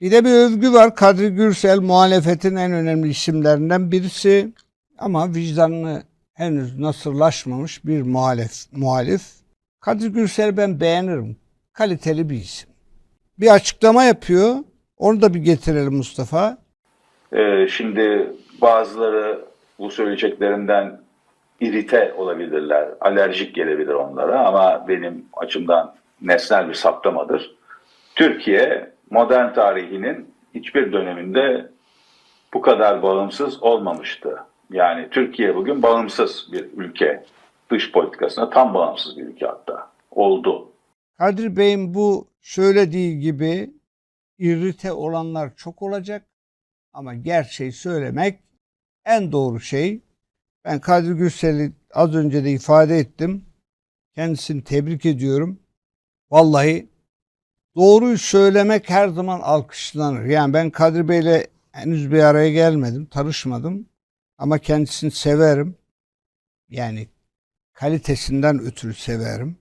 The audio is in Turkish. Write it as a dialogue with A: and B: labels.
A: Bir de bir övgü var. Kadri Gürsel muhalefetin en önemli isimlerinden birisi. Ama vicdanını henüz nasırlaşmamış bir muhalif. muhalif. Kadri Gürsel'i ben beğenirim. Kaliteli bir isim. Bir açıklama yapıyor. Onu da bir getirelim Mustafa.
B: Ee, şimdi bazıları bu söyleyeceklerimden irite olabilirler, alerjik gelebilir onlara ama benim açımdan nesnel bir saptamadır. Türkiye modern tarihinin hiçbir döneminde bu kadar bağımsız olmamıştı. Yani Türkiye bugün bağımsız bir ülke. Dış politikasına tam bağımsız bir ülke hatta. Oldu.
A: Kadri Bey'in bu söylediği gibi irrite olanlar çok olacak ama gerçeği söylemek en doğru şey. Ben Kadri Gürsel'i az önce de ifade ettim. Kendisini tebrik ediyorum. Vallahi doğruyu söylemek her zaman alkışlanır. Yani ben Kadri Bey'le henüz bir araya gelmedim, tanışmadım. Ama kendisini severim. Yani kalitesinden ötürü severim.